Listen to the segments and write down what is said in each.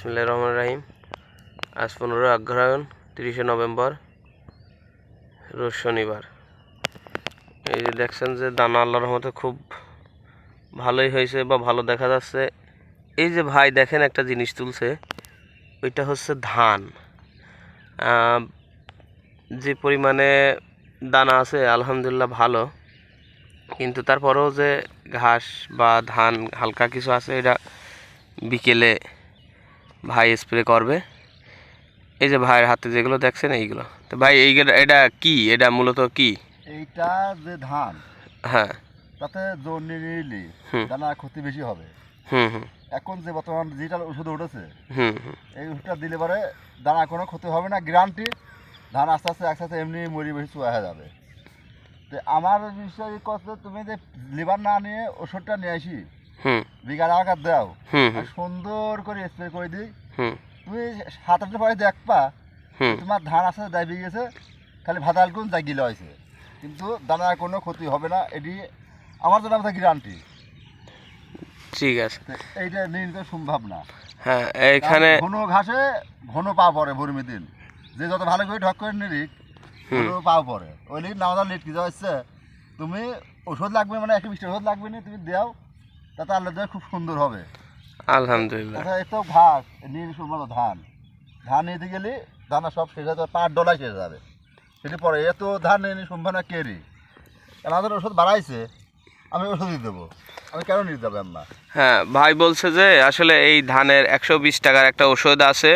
বিসমিল্লা রহমান রাহিম। আজ পনেরোই অগ্রহায়ণ, তিরিশে নভেম্বর, রোজ শনিবার। এই যে দেখছেন যে দানা আল্লাহর রহমতে খুব ভালোই হয়েছে বা ভালো দেখা যাচ্ছে। এই যে ভাই দেখেন একটা জিনিস তুলছে, ওইটা হচ্ছে ধান। যে পরিমাণে দানা আছে, আলহামদুলিল্লাহ ভালো। কিন্তু তারপরেও যে ঘাস বা ধান, হালকা কিছু আছে, এটা বিকেলে ভাই স্প্রে করবে। এই যে ভাইয়ের হাতে যেগুলো দেখছেন এইগুলো। তো ভাই এইগুলো এটা কি? এটা মূলত কি? এইটা যে ধান হ্যাঁ। তাতে জোর নিলি। দানা ক্ষতি বেশি হবে। হুম হুম। এখন যে বর্তমান ডিজিটাল ওষুধ উঠেছে হুম হুম। এই ওষুধটা দিলে পরে দানা কোনো ক্ষতি হবে না গ্যারান্টি ধান আস্তে আস্তে আস্তে আস্তে এমনি মরি বেশি চুয়া যাবে। তো আমার বিষয় কথা তুমি যে লিভার না নিয়ে ওষুধটা নিয়ে আসি দাও। সুন্দর করে স্প্রে করে দিই। তুমি সাত আটটা পরে দেখবা তোমার ধান আস্তে দাবি গেছে খালি ভাতাল কোন জাগিলে হয়েছে। কিন্তু দানার কোনো ক্ষতি হবে না এটি আমার জন্য আমাদের গ্যারান্টি ঠিক আছে। এইটা নির্ণিত সম্ভব না। হ্যাঁ এইখানে ঘন ঘাসে ঘন পা পড়ে বরমি দিন। যে যত ভালো করে ঢক করে হুম। ঘন পা পড়ে। ওই লিট নামাজ লিট কি হচ্ছে তুমি ওষুধ লাগবে মানে একটা বৃষ্টি ওষুধ লাগবে না তুমি দাও। তাতে আল্লাহ দেওয়া খুব সুন্দর হবে। আলহামদুলিল্লাহ। আচ্ছা এত ঘাস নীল সুন্দর ধান। ধান নিতে গেলে ধানা সব শেষ হয়ে যাবে পাঁচ ডলার শেষ যাবে। সেটি পরে এত ধান নিয়ে সম্ভব না কেরি আমাদের ওষুধ বাড়াইছে আমি ওষুধই দেবো। আমি কেন নিতে যাবে আমরা হ্যাঁ ভাই বলছে যে আসলে এই ধানের একশো বিশ টাকার একটা ওষুধ আছে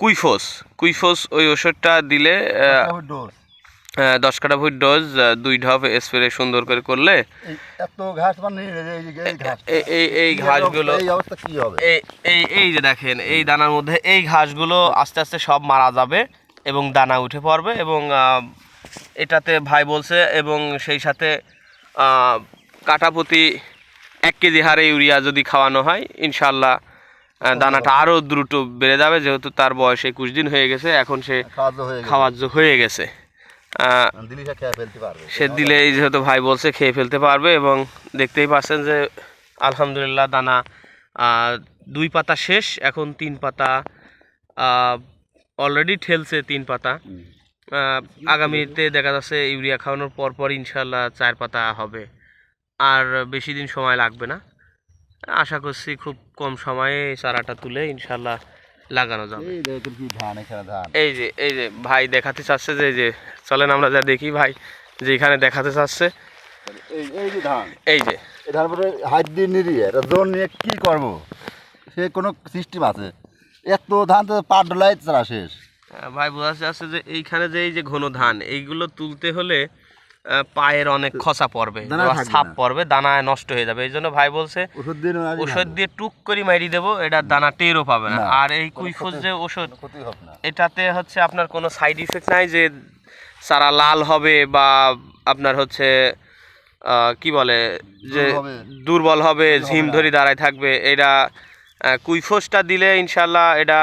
কুইফোস। কুইফোস ওই ওষুধটা দিলে ডোজ দশ কাটা ফুট ডোজ দুই ঢপ স্প্রে সুন্দর করে করলে এই এত ঘাস মানে এই ঘাসগুলো এই অবস্থা কি হবে? এই এই এই যে দেখেন এই দানার মধ্যে এই ঘাসগুলো আস্তে আস্তে সব মারা যাবে এবং দানা উঠে পড়বে এবং এটাতে ভাই বলছে এবং সেই সাথে কাটাপতি এক কেজি হারে ইউরিয়া যদি খাওয়ানো হয় ইনশাল্লাহ দানাটা আরও দ্রুত বেড়ে যাবে যেহেতু তার বয়স একুশ দিন হয়ে গেছে এখন সে খাওয়াতে হয়ে গেছে। সে দিলেই যেহেতু ভাই বলছে খেয়ে ফেলতে পারবে এবং দেখতেই পাচ্ছেন যে আলহামদুলিল্লাহ দানা দুই পাতা শেষ এখন তিন পাতা অলরেডি ঠেলছে তিন পাতা। আগামীতে দেখা যাচ্ছে ইউরিয়া খাওয়ানোর পর পর ইনশাল্লাহ চার পাতা হবে। আর বেশি দিন সময় লাগবে না। আশা করছি খুব কম সময়ে চারাটা তুলে ইনশাল্লাহ লাগানো যাবে। এই ধান এই যে এই যে ভাই দেখাতে চাচ্ছে যে এই যে চলেন আমরা যা দেখি ভাই যে এখানে দেখাতে চাচ্ছে। এই এই যে ধান। এই যে। এই ধান পরে হাত দিয়ে নিরিয়ে জোর নিয়ে কি করব? সে কোনো সিস্টেম আছে। এত ধান তো পাট ডলাই শেষ। ভাই বোঝা যাচ্ছে যে এইখানে যে এই যে ঘন ধান এইগুলো তুলতে হলে পায়ের অনেক খসা পড়বে ছাপ পড়বে দানা নষ্ট হয়ে যাবে। এই জন্য ভাই বলছে ওষুধ দিয়ে ওষুধ দিয়ে টুক করে মারি দেবো এটা দানা টেরও পাবে না। আর এই কোনো কুইফোস যে ওষুধ এটাতে হচ্ছে আপনার কোনো সাইড ইফেক্ট নাই যে চারা লাল হবে বা আপনার হচ্ছে কি বলে যে দুর্বল হবে। ঝিম। ধরে দাঁড়ায় থাকবে। এটা কুইফোসটা দিলে ইনশাল্লাহ এটা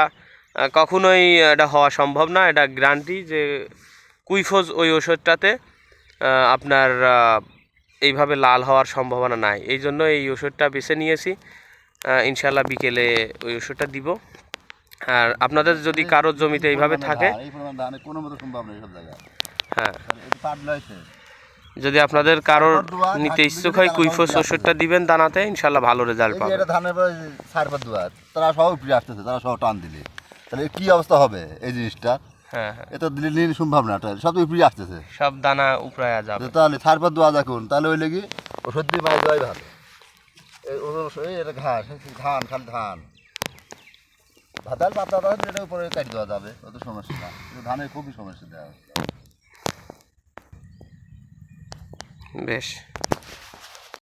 কখনোই এটা হওয়া সম্ভব না। এটা গ্যারান্টি যে কুইফোজ ওই ওষুধটাতে আপনার এইভাবে লাল হওয়ার সম্ভাবনা নাই। এই জন্য এই ওষুধটা বেছে নিয়েছি। ইনশাল্লাহ বিকেলে ওই ওষুধটা দিব। আর আপনাদের যদি কারোর জমিতে এইভাবে থাকে হ্যাঁ। যদি আপনাদের কারোর নিতে ইচ্ছুক হয় কুইফোস ওষুধটা দিবেন দানাতে ইনশাল্লাহ ভালো রেজাল্ট পাবেন। ধানের সার তারা সব আসতেছে তারা সব টান দিলে। তাহলে কি অবস্থা হবে এই জিনিসটা? হ্যাঁ হ্যাঁ। এটা দিলে নিয়ে সম্ভব না এটা সব উপরে আসতেছে। সব দানা উপরায়া যাবে। তাহলে সার পাত দোয়া দেখুন তাহলে ওই লেগে ওষুধ দিয়ে মাছ দেওয়াই ভালো। এটা ঘাস ধান খালি ধান। ভাতাল পাতা পাতা এটা উপরে কাটি দেওয়া যাবে অত সমস্যা না। কিন্তু ধানের খুবই সমস্যা দেওয়া। বেশ।